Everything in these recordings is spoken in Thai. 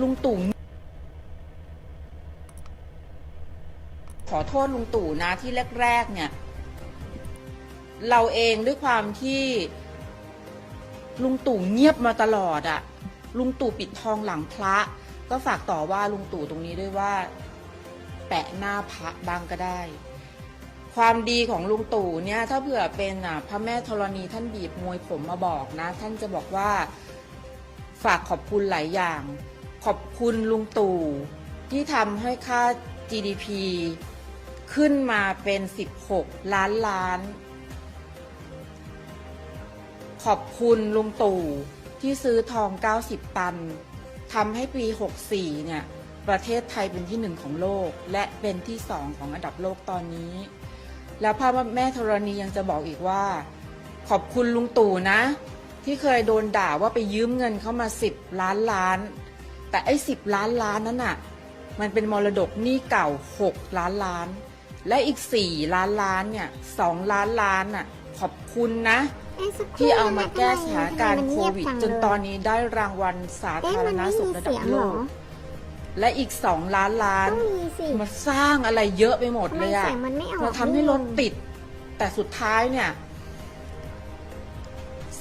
ลุงตู่ขอโทษลุงตู่นะที่แรก ๆ เนี่ย เราเองด้วยความที่ ลุงตู่เงียบมาตลอดอะลุงตู่ปิดทองหลังพระ ก็ฝากต่อว่าลุงตู่ตรงนี้ด้วยว่า แปะหน้าพระบ้างก็ได้ ความดีของลุงตู่เนี่ย ถ้าเผื่อเป็นอะพระแม่ธรณีท่านบีบมวยผมมาบอกนะ ท่านจะบอกว่าฝากขอบคุณหลายอย่าง ขอบคุณลุงตู่ที่ทำให้ค่า GDP ขึ้นมาเป็น 16 ล้านล้าน ขอบคุณลุงตู่ที่ซื้อทอง 90 ตันทำให้ปี 64 เนี่ย ประเทศไทยเป็นที่หนึ่งของโลก และเป็นที่สองของอันดับโลกตอนนี้ แล้วพระแม่ธรณียังจะบอกอีกว่า ขอบคุณลุงตู่นะ ที่เคยโดนด่าว่าไปยืมเงินเข้ามา 10 ล้านล้าน แต่ไอ้10ล้านล้านนั้นน่ะ มันเป็นมรดกหนี้เก่า6ล้านล้าน และอีก4ล้านล้านเนี่ย2ล้านล้านน่ะ ขอบคุณนะเอ๊ะสักครู่ที่เอามานะคะแก้สถานการทำณ์ไมโคมันเงียบวิดจังจนเลยตอนนี้ได้รางวัลสาเอ๊ะธารมันณไม่สุขมีระดัเสีบยงโลเหรอกและอีก2ล้านล้านต้องมีสิมาสร้างอะไรเยอะไปหมดทำไมเลยอะเสียงมันไม่ออกมาทำให้รถติด แต่สุดท้ายเนี่ย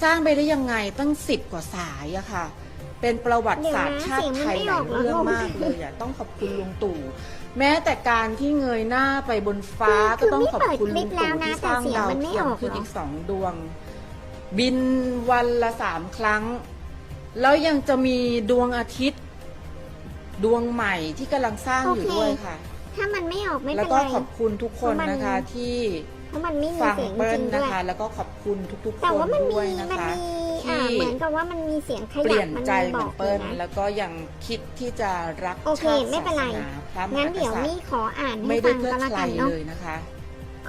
สร้างไปได้ยังไงตั้งสิบกว่าสายอะค่ะ เป็นประวัติศาสตร์ชาติไทยหลายเรื่องมากเลยอะต้องขอบคุณลุงตู่ แม้แต่การที่เงยหน้าไปบนฟ้าก็ต้องขอบคุณลุงตู่ที่สร้างดาวเทียมขึ้นอีกสองดวง บินวันละสามครั้ง แล้วยังจะมีดวงอาทิตย์ ดวงใหม่ที่กำลังสร้างอยู่ด้วยค่ะ ถ้ามันไม่ออกไม่แล้วเป็นก็ไรขอบคุณทุกคนนะคะที่เพราะมันไม่มีฟังเสียงจเปิ้ลริงๆด้นะวยคะ แล้วก็ขอบคุณทุกๆคแต่นว่ามันมีด้วยนะมันคะมี ที่อ่าเหมือนกับว่ามันมีเสียงขเปยัลี่ยบนมันใจบขอองกอเปิ้ยู่ลนะแล้วก็ยังคิดที่จะรักโอเคชาติไม่เป็นไรศาสนาพระมงั้นหากเดี๋ยวษัตรินี่ย์ขออ่านให้ไม่ได้ฟังเพื่อก็แล้วใครกันเนาะเลยนะคะ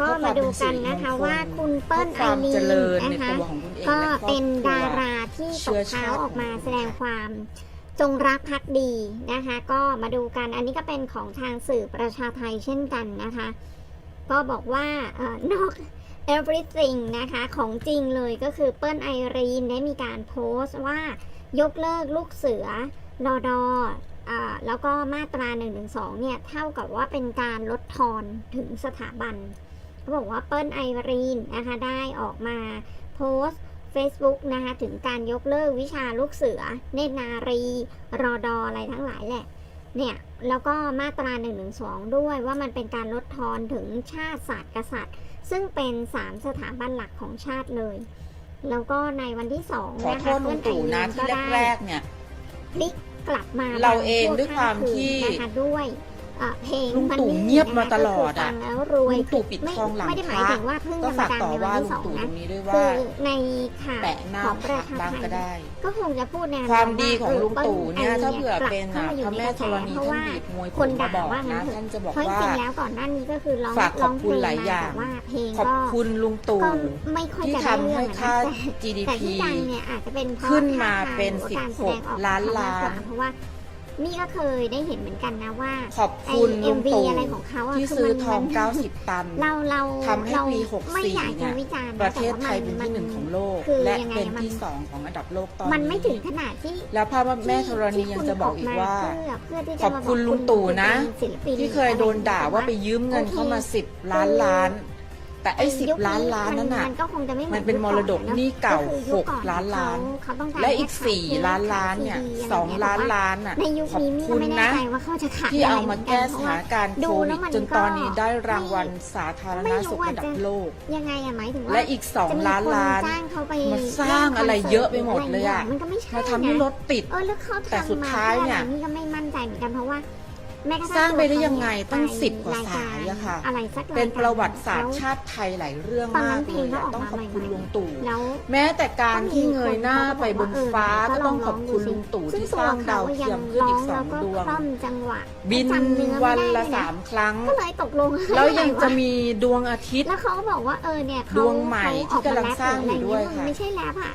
ก็มาดูกันนะคะว่าคุณเปิ้ลเพื่ไออความรีเจนริญในนะคะตัวของคุณเองก็และครอบเป็นครัวดาราที่ตเชื้บอเท้าชาติออกมาของคุณแสดงความจงรักภักดีนะคะ ก็มาดูกันอันนี้ก็เป็นของทางสื่อประชาไทยเช่นกันนะคะ ก็บอกว่าเอ่อนอก everything นะคะ ของจริงเลยก็คือเปิ้ลไอรีนได้มีการโพสต์ว่ายกเลิกลูกเสือรอดอแล้วก็มาตรา1นึเนี่ย เท่ากับว่าเป็นการลดทอนถึงสถาบันเขาบอกว่าเปิ้ลไอรีนนะคะ ได้ออกมาโพสต์ Facebook นะคะ ถึงการยกเลิกวิชาลูกเสือ เนตรนารี รอดออะไรทั้งหลายแหละ เนี่ย แล้วก็มาตรา1นึด้วยว่ามันเป็นการลดทอนถึงชาติศาสตร์กษัตริย์ ซึ่งเป็น 3 สถาบันหลักของชาติเลย แล้วก็ในวันที่ขอ2นะโทคะษลุงตู่นะที่ก็ได้แรกๆเนี่ย พลิกกลับมาเราเองชั่ด้วยความที่ข้นนะคะด้วยเอ่อเพลงลุงมันตู่นี่เงียบมาตลอดนะคะก็คืฟัอะงแล้วรวยลุงตู่ปิดไม่ทองหลังไม่ได้หพมายระถึงว่าเพิ่งก็จะฝามากดังต่อในวัว่านที่ลุสงองตู่ตนะรงนี้ด้วยคืว่า อในข่าวแปะหน้าของพประระชาบ้างไทก็ย ได้ ก็คงจะพูดในความดีของเลุงตู่เนี่ยปิ้ลถ้าเผื่อไรีเป็นกลัอะบพเข้าระมาแม่อยู่ธในรกระณีแสท่านเพบีราะบมวยผคนมมาด่าบอกว่างั้นะนเถอะท่านจะบอกเพราะจว่า ริงๆแล้วก่อนหน้านี้ก็คือร้องฝากขร้ออบงเพคุลณงหลายมาอย่าแต่งว่าเพลงขอบก็คุณลุงตู่ก็ไม่ค่อยที่จะได้ทำเรื่อให้งนะค่าแต่ GDP แต่ที่ดังเนี่ยอาจจะเป็นเพราะขึ้นมาท่ทงเป็นหรือการแสดงออก16 ล้านล้าน มกกว่เพราะว่า นี่ก็เคยได้เห็นเหมือนกันนะว่าขอบคุณไอลุง MV ตู่อะไรของเขาะที่คืซื้อมันทองมัน90 ตัน เราเราทำให้เราปีไม่อยาก64จะเนี่ยวิจารณ์ประเทศแต่ไทว่ายเป็นมัที่หนึ่งของโลกคือและยังไงเป็นมันที่สองของอันดับโลกตอนมันไม่ถึงนี้ขนาดที่แล้วพระแม่ธรณียังจะบอกอีกว่าเพื่อเพื่อที่ขจะอบมาคุณบกลุงตู่นะคุณเป็นศิลปินที่เคยโดนด่าว่าไปยืมเงินเข้ามา10ล้านล้าน แต่ไอ้สิบยุคล้านล้านนั้นน่ะ มันก็คงจะไม่หมันเป็นมรดกหนี้เก่าก็คือยุค6ล้านล้านเขเขาต้องการและอีกให้ขาย4ล้านล้านเนี่ยขายสองซีดีล้านอะไรเงี้ยล้านอะในยุคขอบนี้คุณไม่แน่นะใจว่าเขาจะขายที่เอามาแก้ได้สเหมือนถานการณ์ดูโคแล้วิวดมันจนตอนนี้ได้รางวัลไม่สาธารณสุขระดับโลก ยังไงอะหมายถึงว่าและอีก2ล้านล้านจะมีคจ้างเขาไปมาสร้างอะไรเยอะไปหมดเลยอะมันก็ไม่ใช่มาทำให้นะรถติดเออแล้วเขาแต่ทำสุดมาท้ายเนี่ยพื่ออะไรนี่ก็ไม่มั่นใจเหมือนกันเพราะว่า แม้กระทั่สร้างไปได้ยังไงตัวเขาตั้งไปสิบกว่าราสายอะค่ะ อะไรสักายเป็นการประวัติศาสตร์แล้วชาติไทยหลายเรื่องตอนนั้มานกเพลเลงยก็ออกอะต้องมาขอบคุณใหม่ๆลุงตู่ แล้ว แม้แต่การที่เงยหน้าไปบนฟ้าก็ต้องขอบคุณลุงตู่ที่สร้างดาวเทียมขึ้นอีกสองดวงคล่อมจังหวะบินจำเนื้อวันไม่ได้ละด้วยนสามครั้ง ก็เลยตกลงแล้วยังจะมีดวงอาทิตย์ แล้วเขาก็บอกว่าเออเนี่ยเขาดวงใหม่ที่กำลังสร้างอยู่ด้วยเขค่ะไม่ใช่แรปอะ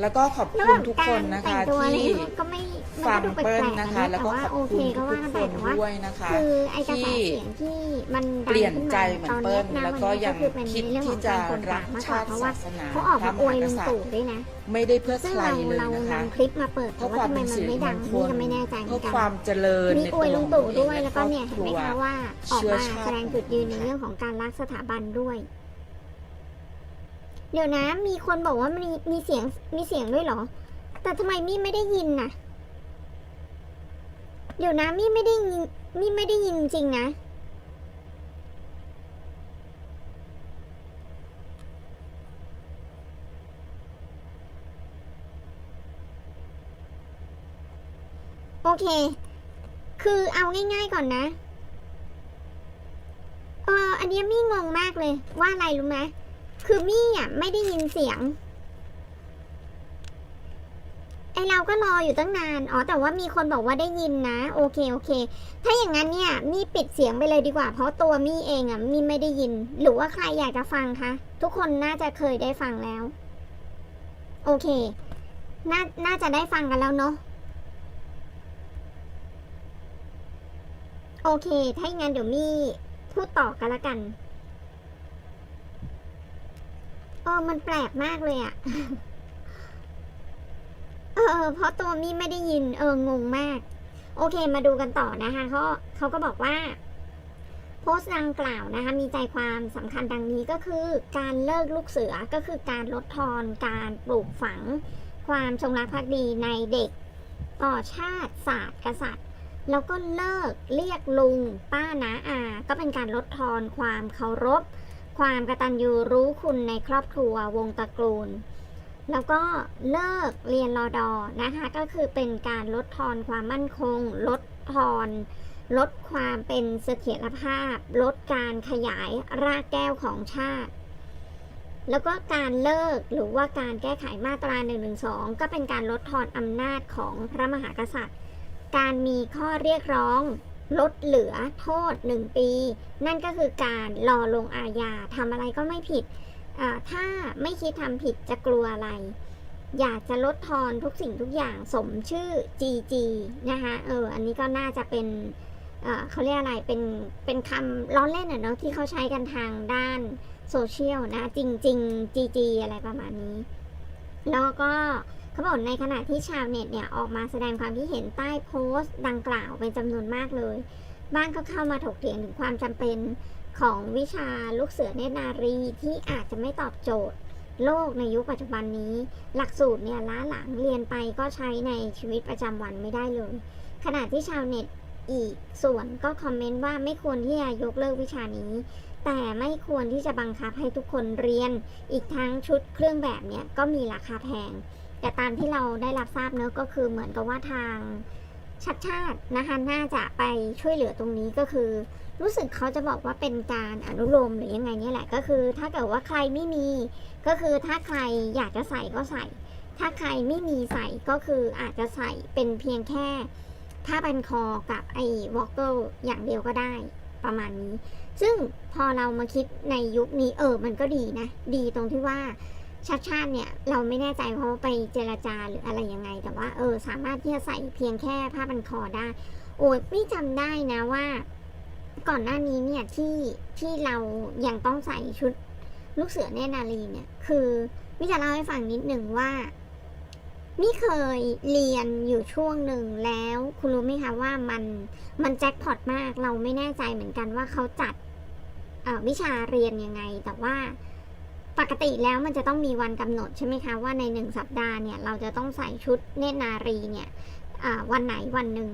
แล้วก็ขอบแล้วคุแบณบทุกกาครนนะแต่คะงตัวอะไรที่ ก็ไม่มันฟังก็ดูแปลเปิ้ลกๆนะนะคะ แล้วก็แต่ว่าขอบโอเคคุณก็ทุว่ากกันๆคไปนแต่ว่าด้วยนะคะ คือไอกระแสที่เสียงที่มันดัเปงลี่ยนขึ้นใจมาเหมือนตอนเปิ้นี้ลนะแล้ววันก็นี้ยัก็งคือเป็นคิดในเรื่องขที่องจะการคนรัรักกมากกชาว่าติเพราะว่าศาสนาเขาออกพระมามอวยหากลุงษัตริตู่ย์ด้วยนะไม่ได้เพื่อซึ่งใครเราเลยเรานะคะนำคลิปมาเปิดเพแต่ราะว่าความทำไมเป็นมันสิริไม่มดังงคนี่ลก็ไม่แน่ใจเหมืเพื่ออนกันความเจริญมีในอตัววยขลุองงตู่ตัวเอด้วยงแล้วก็ครเนี่ยอบเห็คนไหมรัวคะว่าออกเชื้อมาชาติแสดงจุดยืนในเรื่องของการรักสถาบันด้วยเดี๋ยวนะ มีคนบอกว่ามีมีเสียงมีเสียงด้วยเหรอ แต่ทำไมมี่ไม่ได้ยินน่ะ เดี๋ยวนะมี่ไม่ได้ยินมี่ไม่ได้ยินจริงนะ โอเค คือเอาง่ายๆก่อนนะ เอออันเนี้ยมี่งงมากเลยว่าอะไรรู้ไหมคือมี่อะไม่ได้ยินเสียง ไอเราก็รออยู่ตั้งนาน อ๋อ แต่ว่ามีคนบอกว่าได้ยินนะ โอเค โอเค ถ้าอย่างนั้นเนี่ย มี่ปิดเสียงไปเลยดีกว่า เพราะตัวมี่เองอะ มี่ไม่ได้ยิน หรือว่าใครอยากจะฟังคะ ทุกคนน่าจะเคยได้ฟังแล้ว โอเค น่า น่าจะได้ฟังกันแล้วเนาะ โอเค ถ้าอย่างนั้นเดี๋ยวมี่พูดต่อกันละกัน เออ มันแปลกมากเลยอะเออเพราะตัวมี่ไม่ได้ยินเอองงมาก โอเคมาดูกันต่อนะคะเขาเขาก็บอกว่า โพสต์ดังกล่าวนะคะ มีใจความสำคัญดังนี้ก็คือการเลิกลูกเสือก็คือการลดทอนการปลูกฝัง ความจงรักภักดีในเด็ก ต่อชาติศาสตร์กษัตริย์แล้วก็เลิกเรียกลุง ป้านาอา ก็เป็นการลดทอนความเคารพ ความกตัญญูรู้คุณในครอบครัววงตระกูล แล้วก็เลิกเรียนรอดอนะคะ ก็คือเป็นการลดทอนความมั่นคง ลดทอนลดความเป็นเสถียรภาพ ลดการขยายรากแก้วของชาติ แล้วก็การเลิกหรือว่าการแก้ไขมาตรา1นึก็เป็นการลดทอนอำนาจของพระมหากษัตริย์ การมีข้อเรียกร้อง ลดเหลือโทษ 1 ปี นั่นก็คือการรอลงอาญาทำอะไรก็ไม่ผิด ถ้าไม่คิดทำผิดจะกลัวอะไร อยากจะลดทอนทุกสิ่งทุกอย่างสมชื่อ GG นะคะเอออันนี้ก็น่าจะเป็นเเขาเรียกอะไรเป็นเป็นคำล้อเล่นอะเนาะที่เขาใช้กันทางด้านโซเชียลนะ จริงๆ GG อะไรประมาณนี้ แล้วก็เขาบอกในขณะที่ชาวเน็ตเนี่ยออกมาแสดงความคิดเห็นใต้โพสต์ดังกล่าวเป็นจำนวนมากเลย บ้างก็เข้ามาถกเถียงถึงความจำเป็น ของวิชาลูกเสือเนตรนารีที่อาจจะไม่ตอบโจทย์ โลกในยุคปัจจุบันนี้ หลักสูตรเนี่ยล้าหลังเรียนไปก็ใช้ในชีวิตประจำวันไม่ได้เลย ขณะที่ชาวเน็ตอีกส่วนก็คอมเมนต์ว่าไม่ควรที่จะยกเลิกวิชานี้ แต่ไม่ควรที่จะบังคับให้ทุกคนเรียน อีกทั้งชุดเครื่องแบบเนี่ยก็มีราคาแพง แต่ตามที่เราได้รับทราบเนอะก็คือเหมือนกับว่าทาง ชัดชาตินะคะน่าจะไปช่วยเหลือตรงนี้ก็คือ รู้สึกเขาจะบอกว่าเป็นการอนุโลมหรือยังไงนี่แหละก็คือ ถ้าเกิดว่าใครไม่มี ก็คือถ้าใครอยากจะใส่ก็ใส่ ถ้าใครไม่มีใส่ก็คืออาจจะใส่เป็นเพียงแค่ผ้าพันคอกับไอ้วอลเกอร์อย่างเดียวก็ได้ประมาณนี้ ซึ่งพอเรามาคิดในยุคนี้เออมันก็ดีนะ ดีตรงที่ว่า ชาติชาติเนี่ยเราไม่แน่ใจเพราะไปเจรจาหรืออะไรยังไง แต่ว่าเออสามารถที่จะใส่เพียงแค่ผ้าพันคอได้ โอ้ยพี่จำได้นะว่า ก่อนหน้านี้เนี่ยที่ที่เรายังต้องใส่ชุดลูกเสือเนนารีเนี่ยคือมิจะเล่าให้ฟังนิดหนึ่งว่ามิเคยเรียนอยู่ช่วงหนึ่งแล้วคุณรู้ไหมคะว่ามันมันแจ็คพอตมากเราไม่แน่ใจเหมือนกันว่าเขาจัดวิชาเรียนยังไง แต่ว่า ปกติแล้วมันจะต้องมีวันกำหนดใช่ไหมคะว่าในหนึ่งสัปดาห์เนี่ยเราจะต้องใส่ชุดเนตรนารีเนี่ยวันไหนวันหนึ่ง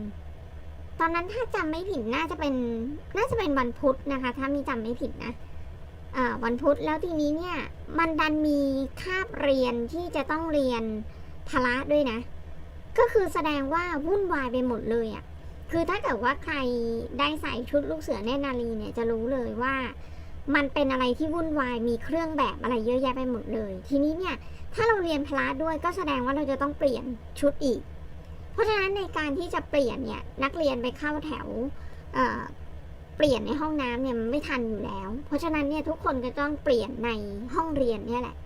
ตอนนั้นถ้าจำไม่ผิดน่าจะเป็นน่าจะเป็นวันพุธนะคะ ถ้ามีจำไม่ผิดนะวันพุธแล้วทีนี้เนี่ยมันดันมีคาบเรียนที่จะต้องเรียนพละด้วยนะ ก็คือแสดงว่าวุ่นวายไปหมดเลยอะ่ะคือถ้าเกิดว่าใครได้ใส่ชุดลูกเสือเนตรนารีเนี่ยจะรู้เลยว่า มันเป็นอะไรที่วุ่นวายมีเครื่องแบบอะไรเยอะแยะไปหมดเลย ทีนี้เนี่ยถ้าเราเรียนพละด้วยก็แสดงว่าเราจะต้องเปลี่ยนชุดอีก เพราะฉะนั้นในการที่จะเปลี่ยนเนี่ยนักเรียนไปเข้าแถวเเปลี่ยนในห้องน้ำเนี่ยมันไม่ทันอยู่แล้ว เพราะฉะนั้นเนี่ยทุกคนก็ต้องเปลี่ยนในห้องเรียนเนี่ยแหละ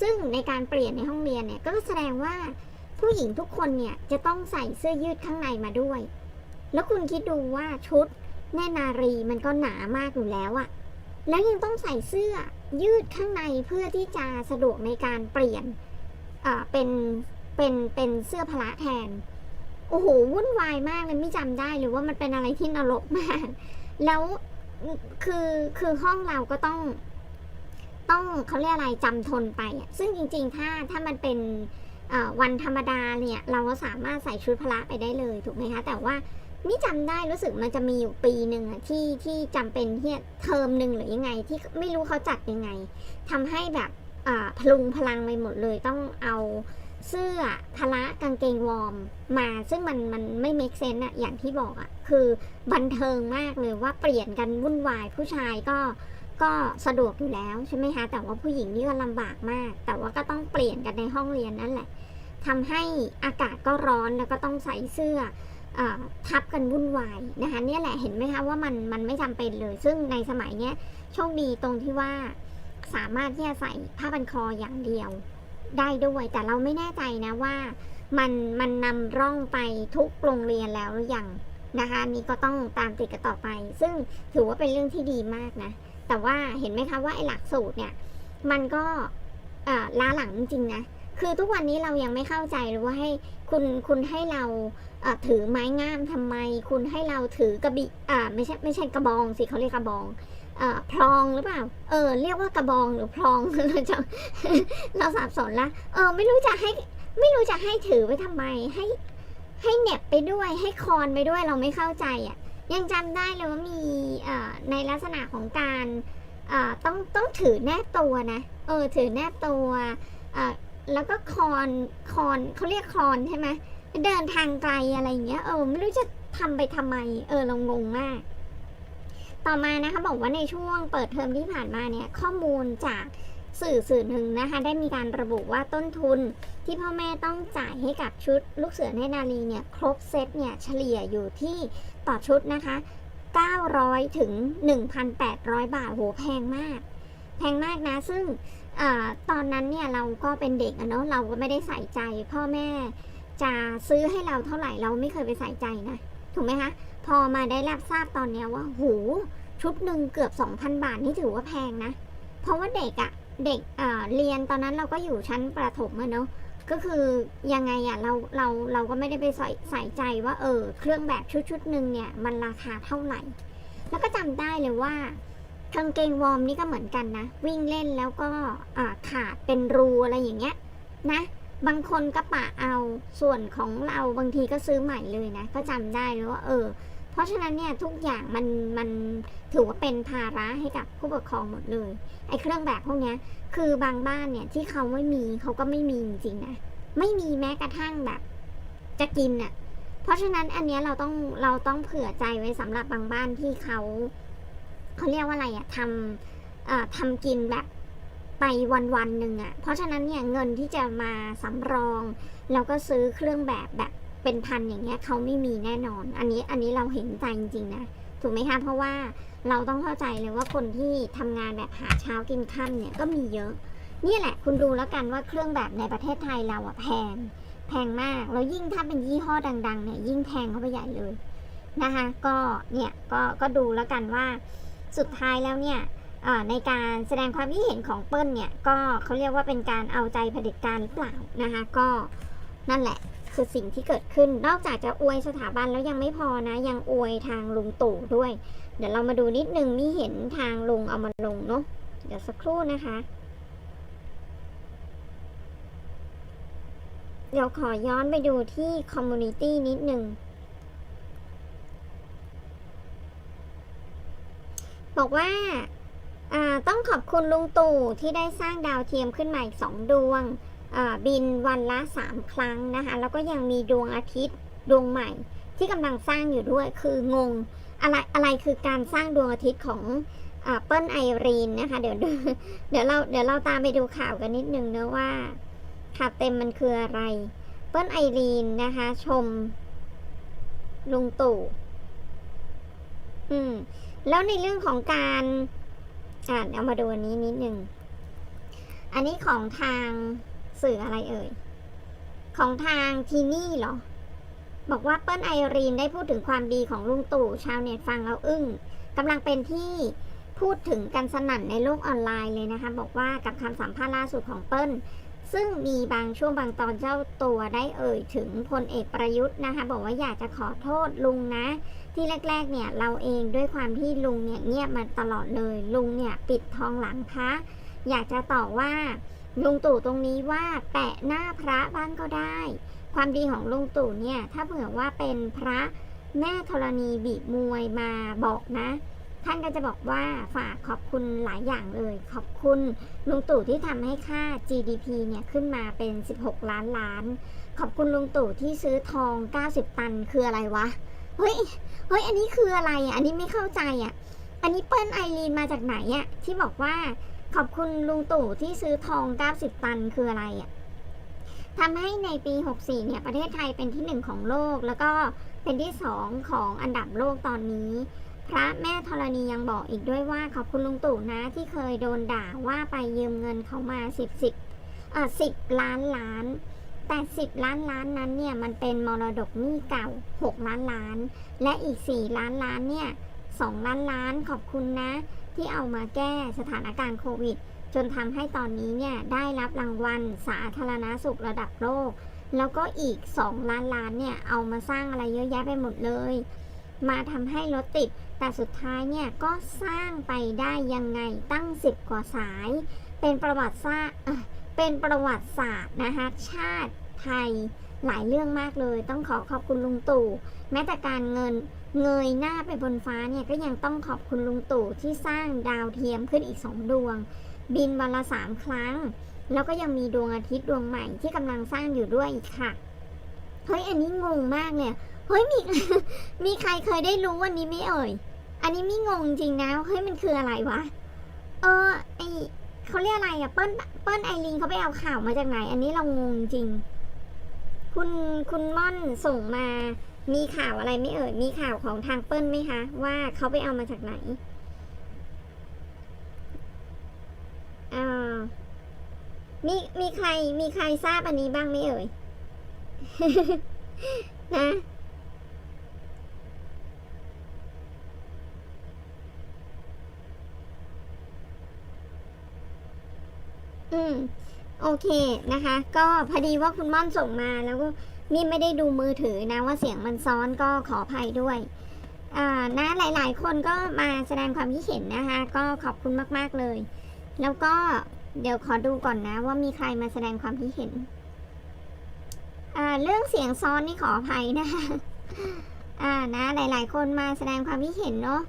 ซึ่งในการเปลี่ยนในห้องเรียนเนี่ยก็แสดงว่าผู้หญิงทุกคนเนี่ยจะต้องใส่เสื้อยืดข้างในมาด้วย แล้วคุณคิดดูว่าชุดแน่นารีมันก็หนามากอยู่แล้วอะ แล้วยังต้องใส่เสื้อยืดข้างในเพื่อที่จะสะดวกในการเปลี่ยนอ่าเป็นเป็นเป็นเสื้อพละแทน โอ้โหวุ่นวายมากเลยไม่จำได้หรือว่ามันเป็นอะไรที่นรกมาก แล้วคือคือห้องเราก็ต้อง ต้องเขาเรียกอะไรจำทนไปอะซึ่งจริง ๆ ถ้าถ้ามันเป็นวันธรรมดาเนี่ย เราก็สามารถใส่ชุดพละไปได้เลยถูกไหมคะ แต่ว่า นี่จำได้รู้สึกมันจะมีอยู่ปีหนึ่งอะที่ที่จำเป็นที่เทอมหนึ่งหรือยังไง ที่ไม่รู้เขาจัดยังไงทำให้แบบอ่าพลุงพลังไปหมดเลยต้องเอาเสื้อพละกางเกงวอร์มมาซึ่งมันมันไม่ make sense อะอย่างที่บอกอะคือบันเทิงมากเลยว่าเปลี่ยนกันวุ่นวายผู้ชายก็ก็สะดวกอยู่แล้วใช่ไหมคะแต่ว่าผู้หญิงนี่ก็ลำบากมาก แต่ว่าก็ต้องเปลี่ยนกันในห้องเรียนนั่นแหละทำให้อากาศก็ร้อนแล้วก็ต้องใส่เสื้อ ทับกันวุ่นวายนะคะเนี่ยแหละเห็นไหมคะว่ามันมันไม่จำเป็นเลย ซึ่งในสมัยเนี้ยโชคดีตรงที่ว่าสามารถที่จะใส่ผ้าพันคออย่างเดียวได้ด้วยแต่เราไม่แน่ใจนะว่ามันมันนำร่องไปทุกโรงเรียนแล้วหรือยังนะคะนี่ก็ต้องตามติดกันต่อไป ซึ่งถือว่าเป็นเรื่องที่ดีมากนะ แต่ว่าเห็นไหมคะว่าไอ้หลักสูตรเนี่ย มันก็ล้าหลังจริงๆนะ คือทุกวันนี้เรายังไม่เข้าใจเลยว่าให้คุณคุณให้เราถือไม้งามทำไม คุณให้เราถือกระบี่อ่าไม่ใช่ไม่ใช่กระบองสิเขาเรียกกระบองเอ่อพลองหรือเปล่า เออ เรียกว่ากระบองหรือพลองเราจะเราสับสนละ เออ ไม่รู้จะให้ ไม่รู้จะให้ถือไปทำไม ให้ ให้เน็บไปด้วย ให้คอนไปด้วย เราไม่เข้าใจอะ ยังจำได้เลยว่ามีเอ่อในลักษณะของการเอ่อต้องต้องถือแนบตัวนะ เออ ถือแนบตัวเอ่อ แล้วก็คอนคอนเขาเรียกคอนใช่ไหมเดินทางไกลอะไรอย่างเงี้ยเออไม่รู้จะทำไปทำไม เออเรางงมาก ต่อมานะคะบอกว่าในช่วงเปิดเทอมที่ผ่านมาเนี่ย ข้อมูลจากสื่อสื่อหนึ่งนะคะ ได้มีการระบุว่าต้นทุนที่พ่อแม่ต้องจ่ายให้กับชุดลูกเสือเนนารีเนี่ย ครบเซตเนี่ยเฉลี่ยอยู่ที่ต่อชุดนะคะ 900 ถึง 1,800 บาทโหแพงมาก แพงมากนะซึ่ง อตอนนั้นเนี่ยเราก็เป็นเด็กอะเนาะเราก็ไม่ได้ใส่ใจ พ่อแม่จะซื้อให้เราเท่าไหร่เราไม่เคยไปใส่ใจนะถูกไหมคะพอมาได้รับทราบตอนเนี้ยว่าโหชุดหนึ่งเกือบ 2,000 บาทนี่ถือว่าแพงนะ เพราะว่าเด็กอะเด็กเอ่อเรียนตอนนั้นเราก็อยู่ชั้นประถมอะเนาะก็คือยังไงอะเราเราเราก็ไม่ได้ไปใส่ใส่ใจว่าเออเครื่องแบบชุดชุดหนึ่งเนี่ยมันราคาเท่าไหร่ แล้วก็จำได้เลยว่า กางเกงวอร์มนี่ก็เหมือนกันนะ วิ่งเล่นแล้วก็ขาดเป็นรูอะไรอย่างเงี้ยนะ บางคนก็ปะเอาส่วนของเราบางทีก็ซื้อใหม่เลยนะ ก็จำได้เลยว่าเออ เพราะฉะนั้นเนี่ยทุกอย่างมันมันถือว่าเป็นภาระให้กับผู้ปกครองหมดเลยไอ้เครื่องแบบพวกเนี้ยคือบางบ้านเนี่ยที่เขาไม่มีเขาก็ไม่มีจริงๆนะไม่มีแม้กระทั่งแบบ จะกินอะ่ะเพราะฉะนั้นอันเนี้ยเราต้องเราต้องเผื่อใจไว้สำหรับบางบ้านที่เขา เขาเรียกว่าอะไรอะ่ะทำเอ่อทำกินแบบไปวันวันหนึ่งอะ่ะเพราะฉะนั้นเนี่ยเงินที่จะมาสำรองแล้วก็ซื้อเครื่องแบบแบบเป็นพันอย่างเงี้ยเขาไม่มีแน่นอน อันนี้อันนี้เราเห็นใจจริงๆนะถูกไหมคะเพราะว่าเราต้องเข้าใจเลยว่าคนที่ทำงานแบบหาเช้ากินค่ำเนี่ยก็มีเยอะ นี่แหละคุณดูแล้วกันว่าเครื่องแบบในประเทศไทยเราอะแพงแพงมากแล้วยิ่งถ้าเป็นยี่ห้อดัง ๆ เนี่ยยิ่งแพงเข้าไปใหญ่เลยนะคะ ก็เนี่ยก็ก็ดูแล้วกันว่า สุดท้ายแล้วเนี่ยในการแสดงความคิดเห็นของเปิ้ลเนี่ยก็เขาเรียกว่าเป็นการเอาใจเผด็จการหรือเปล่านะคะก็นั่นแหละคือสิ่งที่เกิดขึ้นนอกจากจะอวยสถาบันแล้วยังไม่พอนะยังอวยทางลุงตู่ด้วย เดี๋ยวเรามาดูนิดนึงมีเห็นทางลุงเอามาลงเนาะเดี๋ยวสักครู่นะคะ เดี๋ยวขอย้อนไปดูที่คอมมูนิตี้นิดหนึ่ง บอกว่าต้องขอบคุณลุงตู่ที่ได้สร้างดาวเทียมขึ้นมาอีกสองดวงบินวันละสามครั้งนะคะแล้วก็ยังมีดวงอาทิตย์ดวงใหม่ ที่กำลังสร้างอยู่ด้วยคืองงอะไรอะไรคือการสร้างดวงอาทิตย์ของอเปิ้ลไอรีนนะคะเดี๋ยวเดี๋ยวเราเดี๋ยวเราตามไปดูข่าวกันนิดนึงนะว่าข่าวเต็มมันคืออะไร เปิ้ลไอรีนนะคะชมลุงตู่ อืม แล้วในเรื่องของการอ่านเอามาดูอันนี้นิดนึง อันนี้ของทางสื่ออะไรเอ่ย ของทางทีนี่เหรอ บอกว่าเปิ้ลไอรีนได้พูดถึงความดีของลุงตู่ชาวเน็ตฟังแล้วอึ้งกำลังเป็นที่พูดถึงกันสนั่นในโลกออนไลน์เลยนะคะ บอกว่ากับคำสัมภาษณ์ล่าสุดของเปิ้ล ซึ่งมีบางช่วงบางตอนเจ้าตัวได้เอ่ยถึงพลเอกประยุทธ์นะคะ บอกว่าอยากจะขอโทษลุงนะ ที่แรกๆเนี่ยเราเองด้วยความที่ลุงเนี่ยเงียบมาตลอดเลย ลุงเนี่ยปิดทองหลังพระอยากจะต่อว่าลุงตู่ตรงนี้ว่าแปะหน้าพระบ้างก็ได้ ความดีของลุงตู่เนี่ยถ้าเผื่อว่าเป็นพระแม่ธรณีบีบมวยมาบอกนะ ท่านก็จะบอกว่าฝากขอบคุณหลายอย่างเลย ขอบคุณลุงตู่ที่ทำให้ค่า GDP เนี่ยขึ้นมาเป็น 16 ล้านล้าน ขอบคุณลุงตู่ที่ซื้อทอง 90 ตันคืออะไรวะ เฮ้ย เฮ้ย อันนี้คืออะไรอะ อันนี้ไม่เข้าใจอะ อันนี้เปิ้ลไอรีนมาจากไหนอะ ที่บอกว่าขอบคุณลุงตู่ที่ซื้อทอง 90 ตันคืออะไรอะทำให้ในปี 64 เนี่ย ประเทศไทยเป็นที่หนึ่งของโลก แล้วก็เป็นที่สองของอันดับโลกตอนนี้ พระแม่ธรณียังบอกอีกด้วยว่าขอบคุณลุงตู่นะที่เคยโดนด่าว่าไปยืมเงินเขามา 10 10อ่า10 ล้านล้าน แต่10 ล้านล้านนั้นเนี่ยมันเป็นมรดกหนี้เก่า 6 ล้านล้าน และอีก 4 ล้านล้านเนี่ย2ล้านล้านขอบคุณนะ ที่เอามาแก้สถานการณ์โควิด จนทำให้ตอนนี้เนี่ยได้รับรางวัลสาธารณสุขระดับโลก แล้วก็อีก 2 ล้านล้านเนี่ยเอามาสร้างอะไรเยอะแยะไปหมดเลย มาทำให้รถติด แต่สุดท้ายเนี่ยก็สร้างไปได้ยังไงตั้ง 10 กว่าสาย เป็นประวัติศาสตร์เป็นประวัติศาสตร์นะคะชาติ ไทยหลายเรื่องมากเลย ต้องขอขอบคุณลุงตู่ แม้แต่การเงินเงยหน้าไปบนฟ้าเนี่ยก็ยังต้องขอบคุณลุงตู่ที่สร้างดาวเทียมขึ้นอีกสองดวง บินวันละสามครั้ง แล้วก็ยังมีดวงอาทิตย์ดวงใหม่ที่กำลังสร้างอยู่ด้วยอีกค่ะเฮ้ยอันนี้งงมากเลยเฮ้ยมีมีใครเคยได้รู้วันนี้ไม่เอ่ย อันนี้ไม่งงจริงนะเฮ้ยมันคืออะไรวะ เออไอเขาเรียกอะไรอะเปิ้ลเปิ้ลไอรินเขาไปเอาข่าวมาจากไหน อันนี้เรางงจริง คุณคุณม่อนส่งมามีข่าวอะไรไม่เอ่ย มีข่าวของทางเปิ้ลไหมคะ ว่าเขาไปเอามาจากไหนเออมีมีใครมีใครทราบอันนี้บ้างไหมเอ่ย นะ อืม โอเคนะคะ ก็พอดีว่าคุณม่อนส่งมาแล้วก็นี่ไม่ได้ดูมือถือนะว่าเสียงมันซ้อนก็ขออภัยด้วยอ่านะหลาย ๆ คนก็มาแสดงความคิดเห็นนะคะ ก็ขอบคุณมาก ๆ เลย แล้วก็เดี๋ยวขอดูก่อนนะว่ามีใครมาแสดงความคิดเห็นอ่าเรื่องเสียงซ้อนนี่ขออภัยนะคะอ่านะหลาย ๆ คนมาแสดงความคิดเห็นเนาะ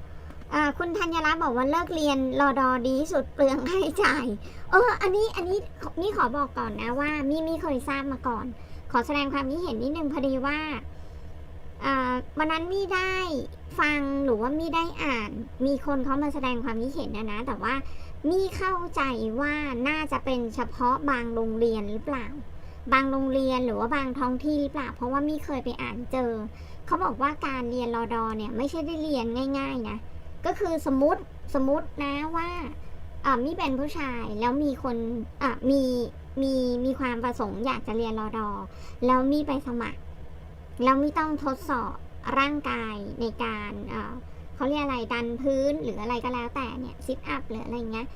คุณธัญรัตน์บอกว่าเลิกเรียนรอดอดีที่สุดเปลืองค่าใช้จ่าย เออ อันนี้ อันนี้ นี่ขอบอกก่อนนะว่ามี่ไม่เคยทราบมาก่อน ขอแสดงความคิดเห็นนิดนึงพอดีว่าอ่าวันนั้นมี่ได้ฟังหรือว่ามี่ได้อ่าน มีคนเขามาแสดงความคิดเห็นนะนะ แต่ว่ามี่เข้าใจว่าน่าจะเป็นเฉพาะบางโรงเรียนหรือเปล่า บางโรงเรียนหรือว่าบางท้องที่หรือเปล่า เพราะว่ามี่เคยไปอ่านเจอ เขาบอกว่าการเรียนรอดอเนี่ยไม่ใช่ได้เรียนง่าย ๆ นะ ก็คือสมมติสมมตินะว่าอ่ามี่เป็นผู้ชายแล้วมีคนอะมีมีมีความประสงค์อยากจะเรียนรอดอแล้วมี่ไปสมัคร แล้วมี่ต้องทดสอบร่างกายในการเอ่อเขาเรียกอะไรดันพื้นหรืออะไรก็แล้วแต่เนี่ยซิทอัพหรืออะไรเงี้ย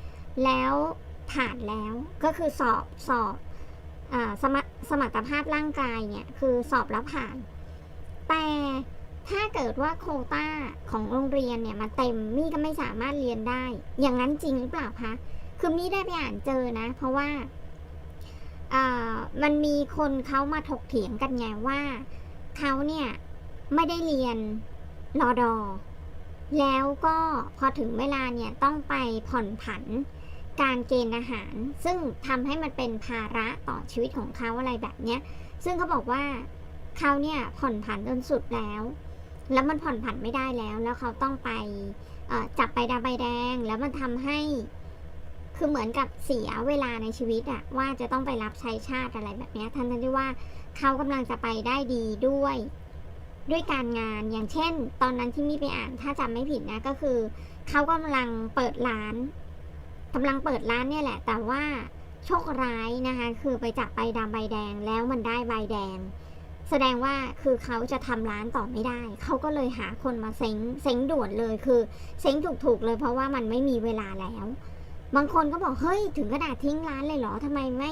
แล้วผ่านแล้วก็คือสอบสอบอาสมรสมรรถภาพร่างกายเนี่ยคือสอบแล้วผ่าน แต่ ถ้าเกิดว่าโคต้าของโรงเรียนเนี่ยมาเต็มมี่ก็ไม่สามารถเรียนได้ อย่างนั้นจริงหรือเปล่าคะคือมี่ได้ไปอ่านเจอนะ เพราะว่าอ่ามันมีคนเขามาถกเถียงกันไงว่าเขาเนี่ยไม่ได้เรียนรอดอ แล้วก็พอถึงเวลาเนี่ยต้องไปผ่อนผันการเกณฑ์อาหาร ซึ่งทำให้มันเป็นภาระต่อชีวิตของเขาอะไรแบบเนี้ย ซึ่งเขาบอกว่าเขาเนี่ยผ่อนผันจนสุดแล้ว แล้วมันผ่อนผันไม่ได้แล้ว แล้วเขาต้องไปจับใบดำใบแดง แล้วมันทำให้ คือเหมือนกับเสียเวลาในชีวิตอะว่าจะต้องไปรับใช้ชาติอะไรแบบนี้ยทั้งที่ว่าเขากำลังจะไปได้ดีด้วยด้วยการงานอย่างเช่น ตอนนั้นที่มี่ไปอ่านถ้าจำไม่ผิดนะก็คือเขากำลังเปิดร้านกำลังเปิดร้านเนี่ยแหละ แต่ว่าโชคร้ายนะคะ คือไปจับใบดำใบแดงแล้วมันได้ใบแดง แสดงว่าคือเขาจะทำร้านต่อไม่ได้ เขาก็เลยหาคนมาเซ้งเซ้งด่วนเลยคือเซ้งถูกๆเลยเพราะว่ามันไม่มีเวลาแล้ว บางคนก็บอกเฮ้ยถึงกระดาษทิ้งร้านเลยเหรอทำไมไม่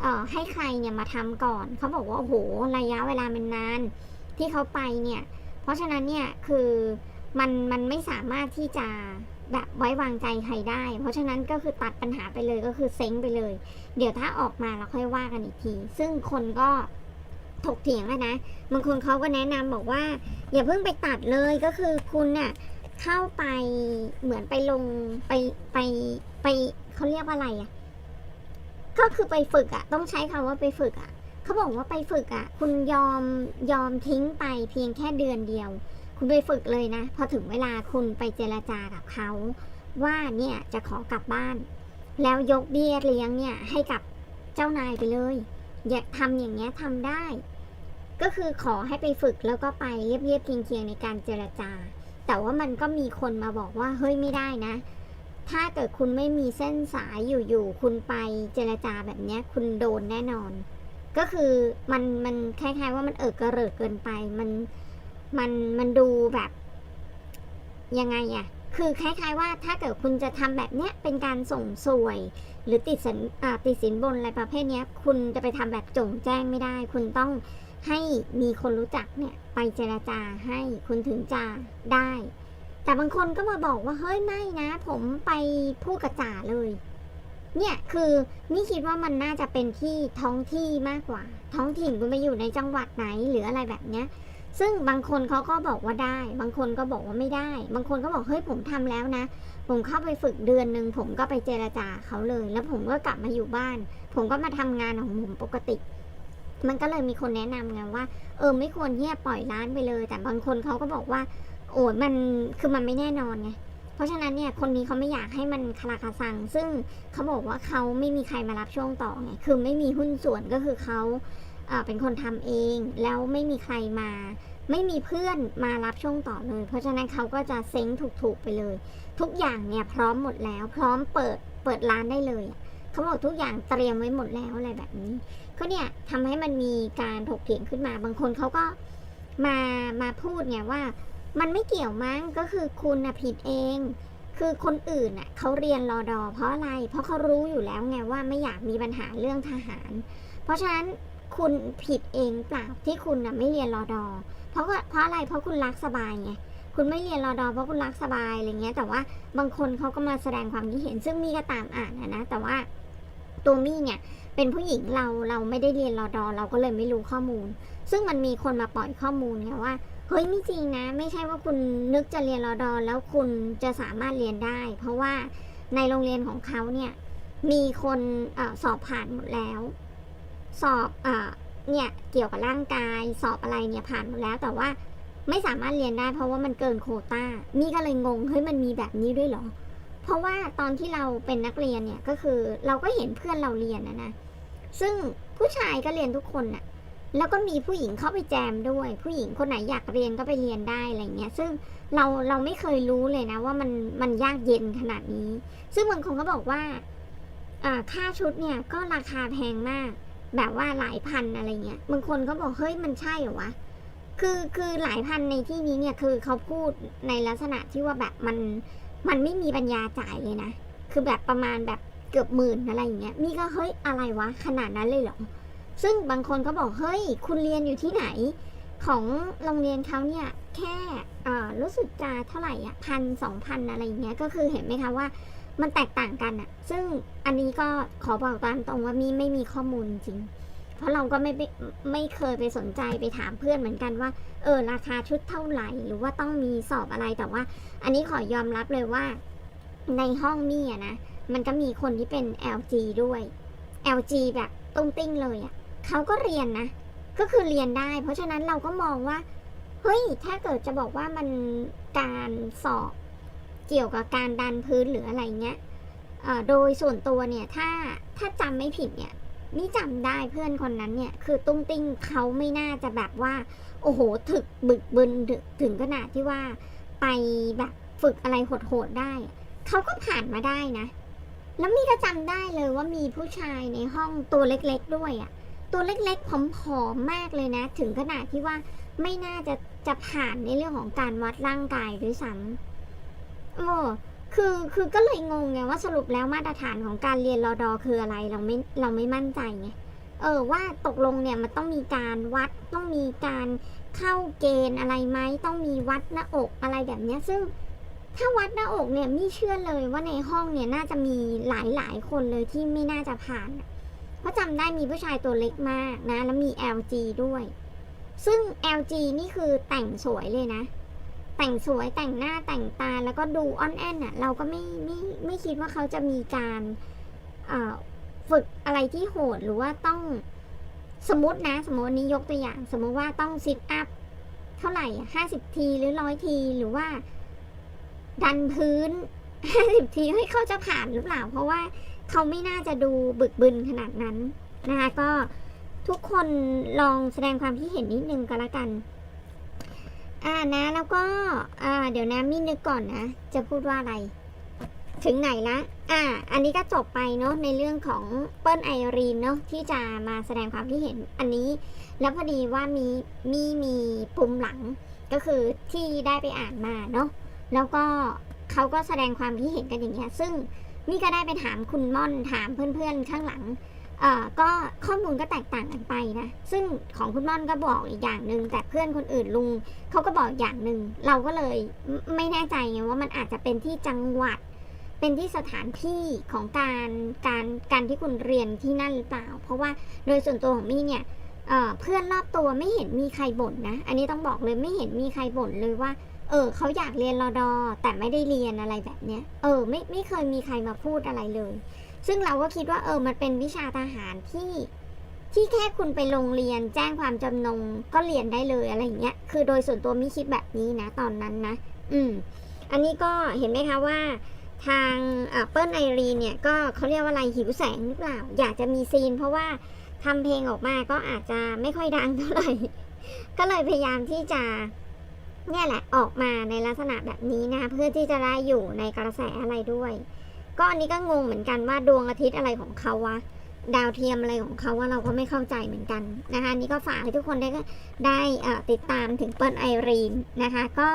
เอ่อให้ใครเนี่ยมาทำก่อน เขาบอกว่าโอ้โหระยะเวลามันนาน ที่เขาไปเนี่ย เพราะฉะนั้นเนี่ยคือมันมันไม่สามารถที่จะแบบไว้วางใจใครได้ เพราะฉะนั้นก็คือตัดปัญหาไปเลยก็คือเซ้งไปเลย เดี๋ยวถ้าออกมาเราค่อยว่ากันอีกที ซึ่งคนก็ ถกเถียงอะนะบางคนเขาก็แนะนำบอกว่า อย่าเพิ่งไปตัดเลยก็คือคุณน่ะเข้าไปเหมือนไปลงไปไปไปเขาเรียกว่าอะไรอะก็คือไปฝึกอะต้องใช้คำว่าไปฝึกอะเขาบอกว่าไปฝึกอะคุณยอมยอมทิ้งไปเพียงแค่เดือนเดียว คุณไปฝึกเลยนะ พอถึงเวลาคุณไปเจรจากับเขา ว่าเนี่ยจะขอกลับบ้าน แล้วยกเบี้ยเลี้ยงเนี่ยให้กับเจ้านายไปเลย อย่าทำอย่างเงี้ยทำได้ ก็คือขอให้ไปฝึกแล้วก็ไปเรียบเรียบเคียงเคียงในการเจรจา แต่ว่ามันก็มีคนมาบอกว่าเฮ้ยไม่ได้นะ ถ้าเกิดคุณไม่มีเส้นสายอยู่ๆคุณไปเจรจาแบบเนี้ยคุณโดนแน่นอน ก็คือมันมันคล้ายๆว่ามันเอิกกระเริกเกินไป มันมันมันดูแบบยังไงอะคือคล้าย ๆ ว่าถ้าเกิดคุณจะทำแบบเนี้ยเป็นการส่งสวย หรือติดสินติดสินบนอะไรประเภทเนี้ย คุณจะไปทำแบบจงแจ้งไม่ได้ คุณต้อง ให้มีคนรู้จักเนี่ยไปเจราจาให้คุณถึงจะได้ แต่บางคนก็มาบอกว่าเฮ้ยไม่นะ ผมไปพูดกระจ่าเลย เนี่ยคือนี่คิดว่ามันน่าจะเป็นที่ท้องที่มากกว่า ท้องถิ่นคุณไปอยู่ในจังหวัดไหนหรืออะไรแบบเนี้ยซึ่งบางคนเขาก็บอกว่าได้ บางคนก็บอกว่าไม่ได้ บางคนก็บอกเฮ้ยผมทำแล้วนะ ผมเข้าไปฝึกเดือนหนึ่งผมก็ไปเจราจาเขาเลย แล้วผมก็กลับมาอยู่บ้าน ผมก็มาทำงานของผมปกติ มันก็เลยมีคนแนะนำไงว่า เออไม่ควรที่จะปล่อยร้านไปเลย แต่บางคนเขาก็บอกว่า โอ้ยมันคือมันไม่แน่นอนไงเพราะฉะนั้นเนี่ยคนนี้เขาไม่อยากให้มันคลาคาซัง ซึ่งเขาบอกว่าเขาไม่มีใครมารับช่วงต่อไงคือไม่มีหุ้นส่วนก็คือเขาเอ่อเป็นคนทำเอง แล้วไม่มีใครมา ไม่มีเพื่อนมารับช่วงต่อเลย เพราะฉะนั้นเขาก็จะเซ้งถูกๆไปเลย ทุกอย่างเนี่ยพร้อมหมดแล้ว พร้อมเปิดเปิดร้านได้เลยอะ เขาบอกทุกอย่างเตรียมไว้หมดแล้วอะไรแบบนี้ ก็เนี่ยทำให้มันมีการถกเถียงขึ้นมา บางคนเขาก็มามาพูดไงว่า มันไม่เกี่ยวมั้งก็คือคุณนะผิดเอง คือคนอื่นน่ะเขาเรียนรอดอเพราะอะไร เพราะเขารู้อยู่แล้วไงว่าไม่อยากมีปัญหาเรื่องทหาร เพราะฉะนั้นคุณผิดเองเปล่าที่คุณน่ะไม่เรียนรอดอเพราะเพราะอะไรเพราะคุณรักสบายไงคุณไม่เรียนรอดอเพราะคุณรักสบายอะไรเงี้ย แต่ว่าบางคนเขาก็มาแสดงความคิดเห็นซึ่งมีก็ตามอ่านนะนะแต่ว่า ตัวมี่เนี่ยเป็นผู้หญิงเราเราไม่ได้เรียนรอดอเราก็เลยไม่รู้ข้อมูล ซึ่งมันมีคนมาปล่อยข้อมูลไงว่าเฮ้ยไม่จริงนะ ไม่ใช่ว่าคุณนึกจะเรียนรอดอแล้วคุณจะสามารถเรียนได้ เพราะว่าในโรงเรียนของเขาเนี่ยมีคนอสอบผ่านหมดแล้ว สอบเอเนี่ยเกี่ยวกับร่างกาย สอบอะไรเนี่ยผ่านหมดแล้ว แต่ว่าไม่สามารถเรียนได้ เพราะว่ามันเกินโควต้า มี่ก็เลยงงเฮ้ยมันมีแบบนี้ด้วยเหรอ เพราะว่าตอนที่เราเป็นนักเรียนเนี่ยก็คือเราก็เห็นเพื่อนเราเรียนนะนะ ซึ่งผู้ชายก็เรียนทุกคนน่ะ แล้วก็มีผู้หญิงเข้าไปแจมด้วย ผู้หญิงคนไหนอยากเรียนก็ไปเรียนได้อะไรเงี้ย ซึ่งเราเราไม่เคยรู้เลยนะว่ามันมันยากเย็นขนาดนี้ ซึ่งบางคนก็บอกว่าอ่าค่าชุดเนี่ยก็ราคาแพงมาก แบบว่าหลายพันอะไรเงี้ย บางคนก็บอกเฮ้ยมันใช่เหรอวะ คือคือหลายพันในที่นี้เนี่ยคือเขาพูดในลักษณะที่ว่าแบบมัน มันไม่มีปัญญาจ่ายเลยนะ คือแบบประมาณแบบเกือบหมื่นอะไรอย่างเงี้ย นี่ก็เฮ้ยอะไรวะขนาดนั้นเลยเหรอ ซึ่งบางคนก็บอกเฮ้ย คุณเรียนอยู่ที่ไหน ของโรงเรียนเขาเนี่ยแค่อ่อรู้สึกจะเท่าไหร่อะพันสองพันอะไรอย่างเงี้ย ก็คือเห็นไหมคะว่ามันแตกต่างกันอะซึ่งอันนี้ก็ขอบอกตามตรงว่ามีไม่มีข้อมูลจริง เพราะเราก็ไม่ไม่เคยไปสนใจไปถามเพื่อนเหมือนกันว่า เออ ราคาชุดเท่าไหร่ หรือว่าต้องมีสอบอะไรแต่ว่า อันนี้ขอยอมรับเลยว่า ในห้องมี่อะนะ มันก็มีคนที่เป็น LG ด้วย LG แบบตุ้งติ้งเลยอะ่ะเขาก็เรียนนะ ก็คือเรียนได้ เพราะฉะนั้นเราก็มองว่าเฮ้ยถ้าเกิดจะบอกว่ามันการสอบเกี่ยวกับการดันพื้นหรืออะไรเงี้ยเออโดยส่วนตัวเนี่ยถ้าถ้าจำไม่ผิดเนี่ย นี่จำได้เพื่อนคนนั้นเนี่ย คือตุ้งติ้งเขาไม่น่าจะแบบว่า โอ้โห ถึกบึกบึนถึงขนาดที่ว่า ไปแบบฝึกอะไรโหดๆได้ เขาก็ผ่านมาได้นะ แล้วมี่ก็จำได้เลยว่ามีผู้ชายในห้องตัวเล็กๆด้วยอะ ตัวเล็กๆผอมๆมากเลยนะ ถึงขนาดที่ว่าไม่น่าจะจะผ่านในเรื่องของการวัดร่างกายด้วยซ้ำโอ้ คือคือก็เลยงงไงว่าสรุปแล้วมาตรฐานของการเรียนรอดอคืออะไรเราไม่เราไม่มั่นใจไงเออว่าตกลงเนี่ยมันต้องมีการวัดต้องมีการเข้าเกณฑ์อะไรไหมต้องมีวัดหน้าอกอะไรแบบเนี้ยซึ่งถ้าวัดหน้าอกเนี่ยมี่เชื่อเลยว่าในห้องเนี่ยน่าจะมีหลายหลายคนเลยที่ไม่น่าจะผ่าน เพราะจำได้มีผู้ชายตัวเล็กมากนะ แล้วมี LG ด้วย ซึ่ง LG นี่คือแต่งสวยเลยนะ แต่งสวยแต่งหน้าแต่งตาแล้วก็ดูอ่อนแอนอะเราก็ไม่ไม่ไม่คิดว่าเขาจะมีการฝึกอะไรที่โหดหรือว่าต้องสมมตินะ สมมตินี้ยกตัวอย่าง สมมติว่าต้องซิทอัพเท่าไหร่ห้าสิบทีหรือร้อยทีหรือว่า ดันพื้น50ทีให้ยเขาจะผ่านหรือเปล่า เพราะว่าเขาไม่น่าจะดูบึกบึนขนาดนั้นนะคะก็ทุกคนลองแสดงความคิดเห็นนิดนึงก็แล้วกัน อ่านะแล้วก็อ่าเดี๋ยวนะมินึกก่อนนะ จะพูดว่าอะไร ถึงไหนละอ่า อันนี้ก็จบไปเนาะในเรื่องของเปิ้ลไอรีนเนาะที่จะมาแสดงความคิดเห็นอันนี้ แล้วพอดีว่ามีมีมีปุ่มหลังก็คือที่ได้ไปอ่านมาเนาะแล้วก็เขาก็แสดงความคิดเห็นกันอย่างเงี้ยซึ่งนี่ก็ได้ไปถามคุณม่อนถามเพื่อนๆข้างหลัง เอ่อก็ข้อมูลก็แตกต่างกันไปนะ ซึ่งของคุณม่อนก็บอกอีกอย่างหนึ่งแต่เพื่อนคนอื่นลุงเขาก็บอกอย่างหนึ่งเราก็เลยไม่แน่ใจไงว่ามันอาจจะเป็นที่จังหวัด เป็นที่สถานที่ของการการการที่คุณเรียนที่นั่นหรือเปล่า เพราะว่าโดยส่วนตัวของมี่เนี่ยเเพื่อนรอบตัวไม่เห็นมีใครบ่นนะ อันนี้ต้องบอกเลยไม่เห็นมีใครบ่นเลยว่า เออเขาอยากเรียนรอดอแต่ไม่ได้เรียนอะไรแบบเนี้ย เออไม่ไม่เคยมีใครมาพูดอะไรเลย ซึ่งเราก็คิดว่าเออมันเป็นวิชาทหารที่ที่แค่คุณไปโรงเรียนแจ้งความจำนงก็เรียนได้เลยอะไรอย่างเงี้ย คือโดยส่วนตัวมิคิดแบบนี้นะตอนนั้นนะ อืม อันนี้ก็เห็นไหมคะว่า ทางเอ่อเปิ้ลไอรีเนี่ยก็เขาเรียกว่าอะไรหิวแสงหรือเปล่า อยากจะมีซีน เพราะว่าทำเพลงออกมาก็อาจจะไม่ค่อยดังเท่าไหร่ ก็เลยพยายามที่จะเนี่ยแหละออกมาในลักษณะแบบนี้นะเพื่อที่จะได้อยู่ในกระแสอะไรด้วย ก็อันนี้ก็งงเหมือนกันว่าดวงอาทิตย์อะไรของเขาวะดาวเทียมอะไรของเขาว่าเราก็ไม่เข้าใจเหมือนกันนะคะนี่ก็ฝากให้ทุกคนได้ได้ติดตามถึงเปิ้ลไอรีนนะคะ ก็